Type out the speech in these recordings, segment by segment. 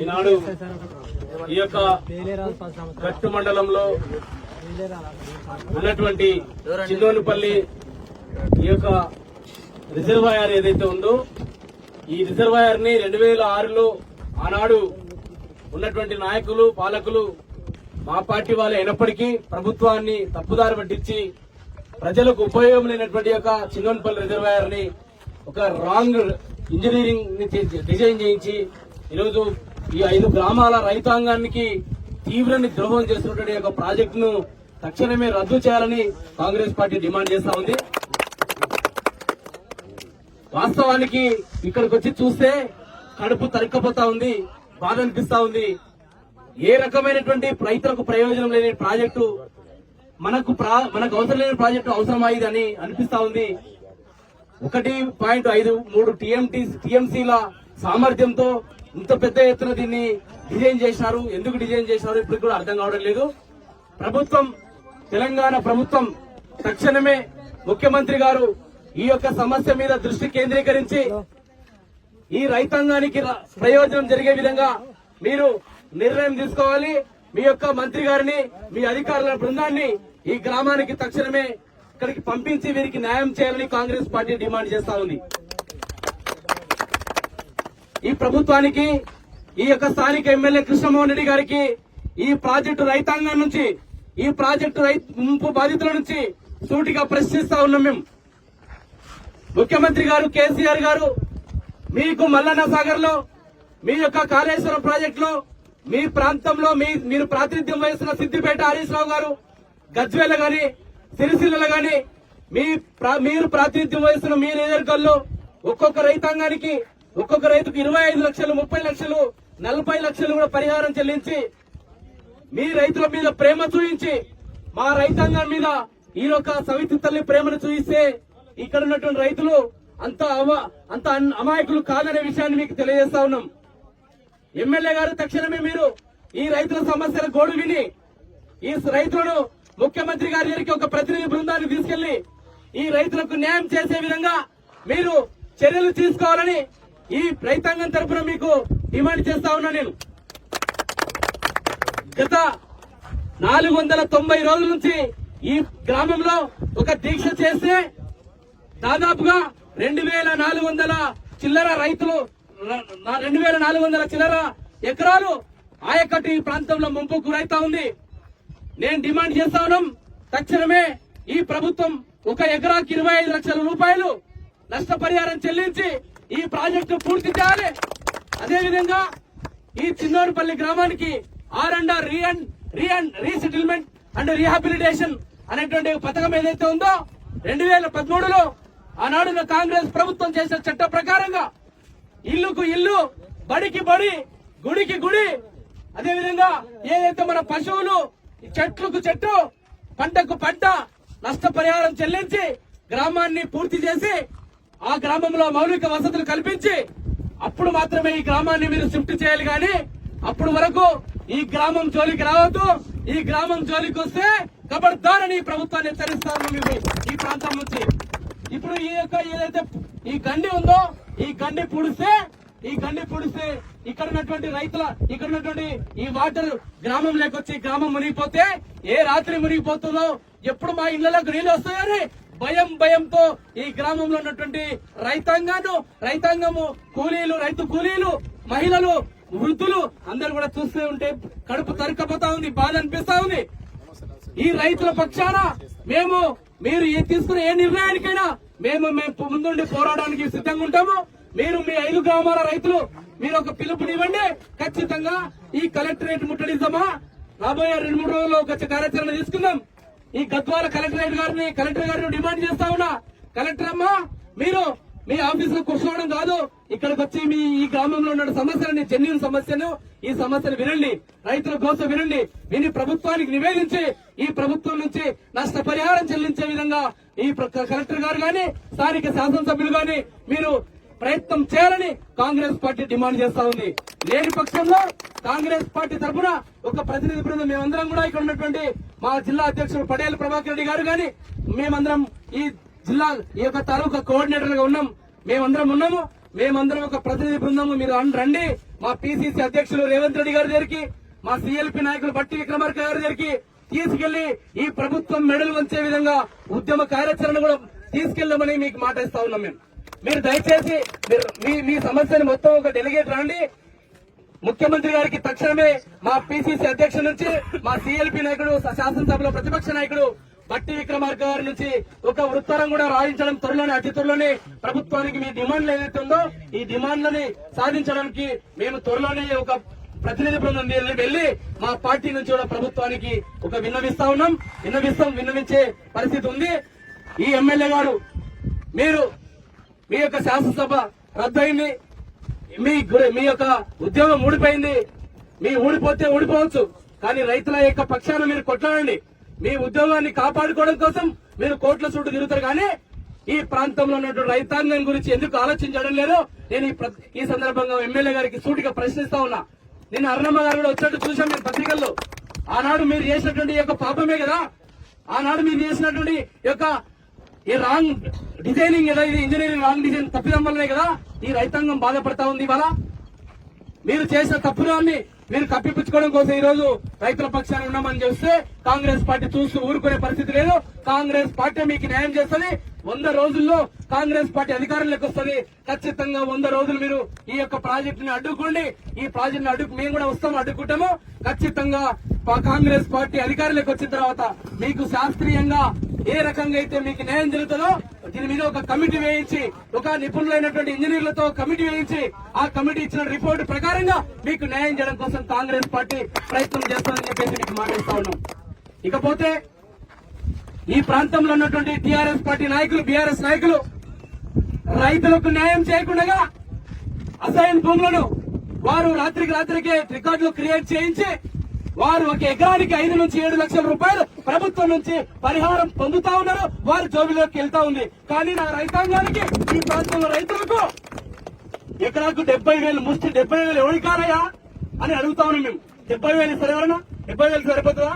ఈనాడు ఈ యొక్క గట్టు మండలంలో ఉన్నటువంటి చిన్నోనిపల్లి ఈ యొక్క రిజర్వాయర్ ఏదైతే ఉందో ఈ రిజర్వాయర్ని రెండు వేల ఆరులో ఆనాడు ఉన్నటువంటి నాయకులు పాలకులు మా పార్టీ వాళ్ళు అయినప్పటికీ ప్రభుత్వాన్ని తప్పుదారి పట్టించి ప్రజలకు ఉపయోగం లేనటువంటి యొక్క చిన్నోనిపల్లి రిజర్వాయర్ని ఒక రాంగ్ ఇంజనీరింగ్ని డిజైన్ చేయించి ఈరోజు ఈ ఐదు గ్రామాల రైతాంగానికి తీవ్రని ద్రోహం చేస్తున్నటువంటి యొక్క ప్రాజెక్టును తక్షణమే రద్దు చేయాలని కాంగ్రెస్ పార్టీ డిమాండ్ చేస్తా ఉంది. వాస్తవానికి ఇక్కడికి వచ్చి చూస్తే కడుపు తరక్కపోతా ఉంది బాధ అనిపిస్తా ఉంది. ఏ రకమైనటువంటి రైతులకు ప్రయోజనం లేని ప్రాజెక్టు మనకు ప్రా- మనకు అవసరం లేని ప్రాజెక్టు అవసరమైంది అని అనిపిస్తా ఉంది. ఒకటి పాయింట్ ఐదు మూడు టీఎంటీ టీఎంసీల సామర్థ్యంతో ఇంత పెద్ద ఎత్తున దీన్ని డిజైన్ చేసినారు ఎందుకు డిజైన్ చేసినారు ఇప్పుడు కూడా అర్థం కావడం లేదు. ప్రభుత్వం తెలంగాణ ప్రభుత్వం తక్షణమే ముఖ్యమంత్రి గారు ఈ యొక్క సమస్య మీద దృష్టి కేంద్రీకరించి ఈ రైతాంగానికి ప్రయోజనం జరిగే విధంగా మీరు నిర్ణయం తీసుకోవాలి. మీ యొక్క మంత్రి గారిని మీ అధికారుల బృందాన్ని ఈ గ్రామానికి తక్షణమే ఇక్కడికి పంపించి వీరికి న్యాయం చేయాలని కాంగ్రెస్ పార్టీ డిమాండ్ చేస్తా ఉంది. ఈ ప్రభుత్వానికి ఈ యొక్క స్థానిక ఎమ్మెల్యే కృష్ణమోహన్ రెడ్డి గారికి ఈ ప్రాజెక్టు రైతాంగం నుంచి ఈ ప్రాజెక్టు రైతు ముంపు బాధితుల నుంచి సూటిగా ప్రశ్నిస్తా ఉన్నాం మేము. ముఖ్యమంత్రి గారు కేసీఆర్ గారు మీకు మల్లన్న సాగర్లో మీ యొక్క కాళేశ్వరం ప్రాజెక్టులో మీ ప్రాంతంలో మీ మీరు ప్రాతినిధ్యం వహిస్తున్న సిద్దిపేట హరీష్ రావు గారు గజ్వేల గాని సిరిసిల్ల గాని మీ ప్రా- మీరు ప్రాతినిధ్యం వహిస్తున్న మీ నియోజకవర్గాల్లో ఒక్కొక్క రైతాంగానికి ఒక్కొక్క రైతుకు ఇరవై ఐదు లక్షలు ముప్పై లక్షలు నలభై లక్షలు కూడా పరిహారం చెల్లించి మీ రైతుల మీద ప్రేమ చూపించి మా రైతాంగం మీద ఈ యొక్క సవితి తల్లి ప్రేమను చూపిస్తే ఇక్కడ ఉన్నటువంటి రైతులు అంత అంత అమాయకులు కాదనే విషయాన్ని మీకు తెలియజేస్తా ఉన్నాం. ఎమ్మెల్యే గారు తక్షణమే మీరు ఈ రైతుల సమస్యల గోడు విని ఈ రైతులను ముఖ్యమంత్రి గారి దగ్గరికి ఒక ప్రతినిధి బృందాన్ని తీసుకెళ్ళి ఈ రైతులకు న్యాయం చేసే విధంగా మీరు చర్యలు తీసుకోవాలని ఈ రైతాంగం తరపున మీకు డిమాండ్ చేస్తా ఉన్నా నేను. గత నాలుగు వందల తొంభై రోజుల నుంచి ఈ గ్రామంలో ఒక దీక్ష చేస్తే దాదాపుగా రెండు వేల నాలుగు వందల చిల్లర రైతులు రెండు వేల నాలుగు వందల చిల్లర ఎకరాలు ఆయకట్టు ఈ ప్రాంతంలో ముంపు గురైతా ఉంది. నేను డిమాండ్ చేస్తా ఉన్నాం తక్షణమే ఈ ప్రభుత్వం ఒక ఎకరాకి ఇరవై ఐదు లక్షల రూపాయలు నష్టపరిహారం చెల్లించి ఈ ప్రాజెక్టు పూర్తి చేయాలి. అదేవిధంగా ఈ చిన్నోరుపల్లి గ్రామానికి R and R re and re and resettlement and rehabilitation అనేటువంటి పథకం ఏదైతే ఉందో రెండు వేల పదమూడులో ఆనాడు కాంగ్రెస్ ప్రభుత్వం చేసిన చట్ట ప్రకారంగా ఇల్లుకు ఇల్లు బడికి బడి గుడికి గుడి అదేవిధంగా ఏదైతే మన పశువులు చెట్లకు చెట్టు పంటకు పంట నష్టపరిహారం చెల్లించి గ్రామాన్ని పూర్తి చేసి ఆ గ్రామంలో మౌలిక వసతులు కల్పించి అప్పుడు మాత్రమే ఈ గ్రామాన్ని మీరు షిఫ్ట్ చేయాలి కానీ అప్పుడు వరకు ఈ గ్రామం జోలికి రావద్దు. ఈ గ్రామం జోలికి వస్తే కబడ్దారని ప్రభుత్వాన్ని హెచ్చరిస్తారు మేము ఈ ప్రాంతం నుంచి. ఇప్పుడు ఈ యొక్క ఏదైతే ఈ గండి ఉందో ఈ గండి పుడిస్తే ఈ గండి పుడిస్తే ఇక్కడ ఉన్నటువంటి రైతుల ఇక్కడ ఉన్నటువంటి ఈ వాటర్ గ్రామం లేకొచ్చి గ్రామం మునిగిపోతే ఏ రాత్రి మునిగిపోతుందో ఎప్పుడు మా ఇళ్ళలోకి నీళ్ళు వస్తాయని భయం భయంతో ఈ గ్రామంలో ఉన్నటువంటి రైతాంగాన్ని రైతాంగము కూలీలు రైతు కూలీలు మహిళలు వృద్ధులు అందరు కూడా చూస్తూ ఉంటే కడుపు తరకపోతా ఉంది బాధ అనిపిస్తా ఉంది. ఈ రైతుల పక్షాన మేము మీరు ఏ తీసుకునే ఏ నిర్ణయానికైనా మేము మేము ముందుండి పోరాడడానికి సిద్ధంగా ఉంటాము. మీరు మీ ఐదు గ్రామాల రైతులు మీరు ఒక పిలుపునివ్వండి. ఖచ్చితంగా ఈ కలెక్టరేట్ ముట్టడిద్దామా రాబోయే రెండు మూడు రోజుల్లో ఒక కార్యాచరణ తీసుకుందాం. ఈ గద్వాల కలెక్టరేట్ గారిని కలెక్టర్ గారిని డిమాండ్ చేస్తా ఉన్నా. కలెక్టర్ అమ్మా మీరు మీ ఆఫీస్లో కూర్చోవడం కాదు. ఇక్కడికి వచ్చి మీ ఈ గ్రామంలో ఉన్న సమస్యలని జెన్యున్ సమస్యను ఈ సమస్యను వినండి. రైతుల కోసం వినండి. విని ప్రభుత్వానికి నివేదించి ఈ ప్రభుత్వం నుంచి నష్టపరిహారం చెల్లించే విధంగా ఈ కలెక్టర్ గారు గాని స్థానిక శాసనసభ్యులు గాని మీరు ప్రయత్నం చేయాలని కాంగ్రెస్ పార్టీ డిమాండ్ చేస్తా ఉంది. లేని పక్షంలో కాంగ్రెస్ పార్టీ తరఫున ఒక ప్రతినిధి బృందం మేమందరం కూడా ఇక్కడ ఉన్నటువంటి మా జిల్లా అధ్యక్షుడు పటేల్ ప్రభాకర్ రెడ్డి గారు గాని మేమందరం ఈ జిల్లా ఈ యొక్క తాలూకా కోఆర్డినేటర్గా ఉన్నాం. మేమందరం ఉన్నాము. మేమందరం ఒక ప్రతినిధి బృందము. మీరు రండి. మా పిసిసి అధ్యక్షులు రేవంత్ రెడ్డి గారి దగ్గరికి మా సిఎల్పి నాయకులు బట్టి విక్రమార్క గారి దగ్గరికి తీసుకెళ్ళి ఈ ప్రభుత్వం మెడలు వంచే విధంగా ఉద్యమ కార్యాచరణ కూడా తీసుకెళ్ళమని మీకు మాట ఇస్తా ఉన్నాం మేము. మీరు దయచేసి మీరు మీ మీ సమస్యను మొత్తం ఒక డెలిగేట్ రండి. ముఖ్యమంత్రి గారికి తక్షణమే మా పిసిసి అధ్యక్షుల నుంచి మా సిఎల్పి నాయకుడు శాసనసభలో ప్రతిపక్ష నాయకుడు బట్టి విక్రమార్క గారి నుంచి ఒక వృత్తరం కూడా రాయించడం త్వరలోనే అతి త్వరలోనే ప్రభుత్వానికి మీ డిమాండ్లు ఏదైతే ఉందో ఈ డిమాండ్లని సాధించడానికి మేము త్వరలోనే ఒక ప్రతినిధి బృందం వెళ్ళి- వెళ్ళి మా పార్టీ నుంచి కూడా ప్రభుత్వానికి ఒక విన్నవిస్తా ఉన్నాం. విన్నవిస్తాం విన్నవించే పరిస్థితి ఉంది. ఈ ఎమ్మెల్యే గారు మీరు మీ యొక్క శాసనసభ రద్దయింది. మీ మీ యొక్క ఉద్యోగం ఊడిపోయింది. మీ ఊడిపోతే ఊడిపోవచ్చు. కానీ రైతుల యొక్క పక్షాన మీరు కొట్లాడండి. మీ ఉద్యోగాన్ని కాపాడుకోవడం కోసం మీరు కోట్ల చుట్టూ తిరుగుతారు. కానీ ఈ ప్రాంతంలో ఉన్నటువంటి రైతాంగం గురించి ఎందుకు ఆలోచించడం లేదు? నేను ఈ సందర్భంగా ఎమ్మెల్యే గారికి సూటిగా ప్రశ్నిస్తా ఉన్నా. నిన్న అరుణమ్మ గారు కూడా వచ్చినట్టు చూశాం నేను పత్రికల్లో. ఆనాడు మీరు చేసినటువంటి యొక్క పాపమే కదా. ఆనాడు మీరు చేసినటువంటి యొక్క ఈ రాంగ్ డిజైనింగ్ కదా ఇది ఇంజనీరింగ్ రాంగ్ డిజైన్ తప్పిదం వల్లనే కదా ఈ రైతాంగం బాధపడతా ఉంది ఇవాళ. మీరు చేసిన తప్పుదాన్ని మీరు కప్పిపుచ్చుకోవడం కోసం ఈ రోజు రైతుల పక్షాన్ని ఉన్నామని చూస్తే కాంగ్రెస్ పార్టీ చూస్తూ ఊరుకునే పరిస్థితి లేదు. కాంగ్రెస్ పార్టీ మీకు న్యాయం చేస్తుంది. వంద రోజుల్లో కాంగ్రెస్ పార్టీ అధికారంలోకి వస్తుంది. ఖచ్చితంగా వంద రోజులు మీరు ఈ యొక్క ప్రాజెక్టుని అడ్డుకోండి. ఈ ప్రాజెక్ట్ని అడ్డు మేము కూడా వస్తాము అడ్డుకుంటాము. ఖచ్చితంగా పా- కాంగ్రెస్ పార్టీ అధికారంలోకి వచ్చిన తర్వాత మీకు శాస్త్రీయంగా ఏ రకంగా అయితే మీకు న్యాయం జరుగుతుందో దీని మీద ఒక కమిటీ వేయించి ఒక నిపుణులైనటువంటి ఇంజనీర్లతో కమిటీ వేయించి ఆ కమిటీ ఇచ్చిన రిపోర్ట్ ప్రకారంగా మీకు న్యాయం చేయడం కోసం కాంగ్రెస్ పార్టీ ప్రయత్నం చేస్తుందని చెప్పేసి మీకు మాట్లాడుతా ఉన్నాం. ఇకపోతే ఈ ప్రాంతంలో ఉన్నటువంటి టిఆర్ఎస్ పార్టీ నాయకులు బీఆర్ఎస్ నాయకులు రైతులకు న్యాయం చేయకుండా అసైన్ భూములను వారు రాత్రికి రాత్రికే రికార్డులు క్రియేట్ చేయించి వారు ఒక ఎకరానికి ఐదు నుంచి ఏడు లక్షల రూపాయలు ప్రభుత్వం నుంచి పరిహారం పొందుతా ఉన్నారు. వారి జోబిలోకి వెళ్తా ఉంది. కానీ నా రైతాంగానికి ఈ ప్రాంతంలో రైతులకు ఎకరాకు డెబ్బై వేలు ముష్టి డెబ్బై వేలు ఎవరికారయ్యా అని అడుగుతా ఉన్నాం మేము. డెబ్బై వేలు ఇస్తారు ఎవరన్నా? డెబ్బై వేలు సరిపోతుందా?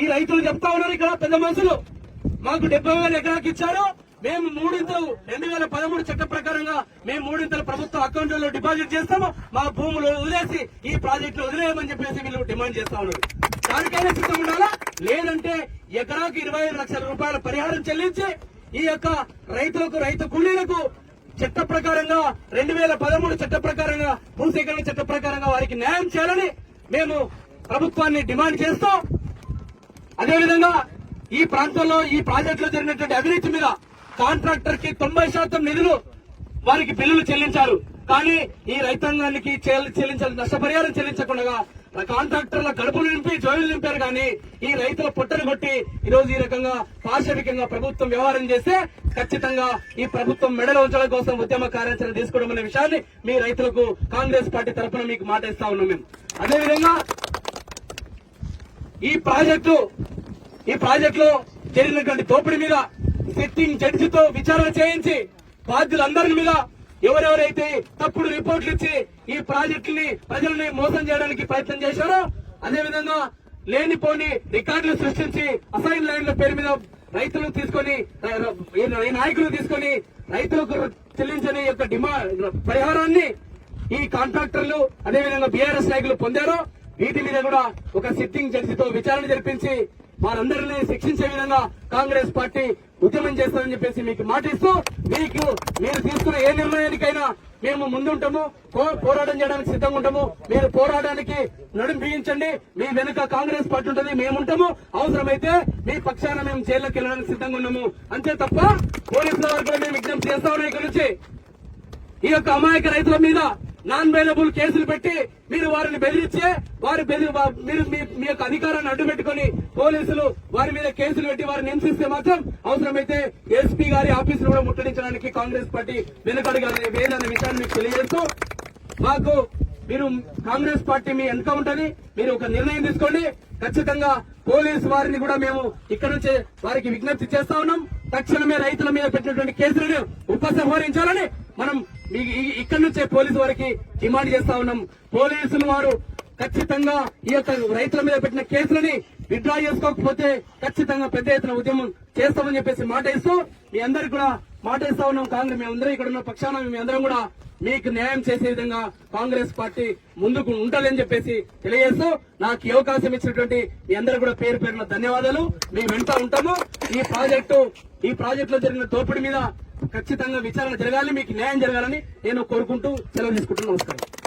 ఈ రైతులు చెప్తా ఉన్నారు ఇక్కడ పెద్ద మనుషులు. మాకు డెబ్బై వేలు ఎకరాకి ఇచ్చారు. మేము మూడింతలు రెండు వేల పదమూడు చట్ట ప్రకారంగా మేము మూడింతలు ప్రభుత్వ అకౌంట్లలో డిపాజిట్ చేస్తాము. మా భూములు వదిలేసి ఈ ప్రాజెక్టులు వదిలేయమని చెప్పేసి వీళ్ళు డిమాండ్ చేస్తా ఉన్నారు. దానికైనా సిద్ధం ఉండాలా? లేదంటే ఎకరాకు ఇరవై ఐదు లక్షల రూపాయల పరిహారం చెల్లించి ఈ యొక్క రైతులకు రైతు కూలీలకు చట్ట ప్రకారంగా రెండు వేల పదమూడు చట్ట ప్రకారంగా భూసేకరణ చట్ట ప్రకారంగా వారికి న్యాయం చేయాలని మేము ప్రభుత్వాన్ని డిమాండ్ చేస్తాం. అదేవిధంగా ఈ ప్రాంతంలో ఈ ప్రాజెక్టులో జరిగినటువంటి అవినీతి మీద కాంట్రాక్టర్కి తొంభై శాతం నిధులు వారికి బిల్లులు చెల్లించారు. కానీ ఈ రైతాంగానికి చెల్లించాలి నష్టపరిహారం చెల్లించకుండా కాంట్రాక్టర్ల గడుపులు నింపి జోయిలు నింపారు. కానీ ఈ రైతుల పొట్టను కొట్టి ఈ రోజు ఈ రకంగా పాశవికంగా ప్రభుత్వం వ్యవహారం చేస్తే ఖచ్చితంగా ఈ ప్రభుత్వం మెడలు ఉంచడం కోసం ఉద్యమ కార్యాచరణ తీసుకోవడం అనే విషయాన్ని మీ రైతులకు కాంగ్రెస్ పార్టీ తరఫున మీకు మాట ఇస్తా ఉన్నాం మేము. అదేవిధంగా ఈ ప్రాజెక్టు ఈ ప్రాజెక్టులో జరిగినటువంటి దోపిడీ మీద సిట్టింగ్ జడ్జితో విచారణ చేయించి బాధ్యులందరి మీద ఎవరెవరైతే తప్పుడు రిపోర్ట్లు ఇచ్చి ఈ ప్రాజెక్టుని ప్రజల్ని మోసం చేయడానికి ప్రయత్నం చేశారో అదేవిధంగా లేనిపోని రికార్డులు సృష్టించి అసైన్ లైన్ల పేరు మీద రైతులు తీసుకొని ఈ నాయకులు తీసుకొని రైతులకు చెల్లించని యొక్క డిమాండ్ పరిహారాన్ని ఈ కాంట్రాక్టర్లు అదేవిధంగా బీఆర్ఎస్ నాయకులు పొందారో వీటి మీద కూడా ఒక సిట్టింగ్ జడ్జితో విచారణ జరిపించి వారందరినీ శిక్షించే విధంగా కాంగ్రెస్ పార్టీ ఉద్యమం చేస్తామని చెప్పేసి మీకు మాటిస్తూ మీకు మీరు తీసుకున్న ఏ నిర్ణయానికైనా మేము ముందుంటాము. పోరాటం చేయడానికి సిద్ధంగా ఉంటాము. మీరు పోరాటానికి నడుం బిగించండి. మీ వెనుక కాంగ్రెస్ పార్టీ ఉంటుంది. మేముంటాము అవసరమైతే మీ పక్షాన మేము జైల్లోకి వెళ్ళడానికి సిద్ధంగా ఉన్నాము. అంతే తప్ప పోలీసుల వరకు మేము విజ్ఞప్తి చేస్తా. ఉన్నాం ఇక్కడ నుంచి ఈ యొక్క అమాయక రైతుల మీద నాన్ అవైలబుల్ కేసులు పెట్టి మీరు వారిని బెదిరించే వారి బెదిరి మీరు మీ మీ యొక్క అధికారాన్ని అడ్డుపెట్టుకుని పోలీసులు వారి మీద కేసులు పెట్టి వారిని హింసిస్తే మాత్రం అవసరమైతే ఎస్పీ గారి ఆఫీసులు కూడా ముట్టడించడానికి కాంగ్రెస్ పార్టీ వెనుకడగానే వేదనే విషయాన్ని మీకు తెలియజేస్తూ మాకు మీరు కాంగ్రెస్ పార్టీ మీ వెనుక ఉంటది మీరు ఒక నిర్ణయం తీసుకోండి. ఖచ్చితంగా పోలీసు వారిని కూడా మేము ఇక్కడ నుంచి వారికి విజ్ఞప్తి చేస్తా ఉన్నాం. తక్షణమే రైతుల మీద పెట్టినటువంటి కేసులను ఉపసంహరించాలని మనం మీకు ఇక్కడ నుంచే పోలీసు వారికి డిమాండ్ చేస్తా ఉన్నాం. పోలీసులు వారు ఖచ్చితంగా ఈ యొక్క రైతుల మీద పెట్టిన కేసులని విత్డ్రా చేసుకోకపోతే ఖచ్చితంగా పెద్ద ఎత్తున ఉద్యమం చేస్తామని చెప్పేసి మాట ఇస్తూ మీ అందరికి కూడా మాట ఇస్తా ఉన్నాం కాంగ్రెస్ మేమందరం ఇక్కడ ఉన్న పక్షాన మేమందరం కూడా మీకు న్యాయం చేసే విధంగా కాంగ్రెస్ పార్టీ ముందుకు ఉంటుందని చెప్పేసి తెలియజేస్తూ నాకు ఈ అవకాశం ఇచ్చినటువంటి మీ అందరూ కూడా పేరు పేరున ధన్యవాదాలు. మేము వెంట ఉంటాము. ఈ ప్రాజెక్టు ఈ ప్రాజెక్టులో జరిగిన దోపిడీ మీద ఖచ్చితంగా విచారణ జరగాలి మీకు న్యాయం జరగాలని నేను కోరుకుంటూ సెలవు తీసుకుంటున్నాను. నమస్కారం.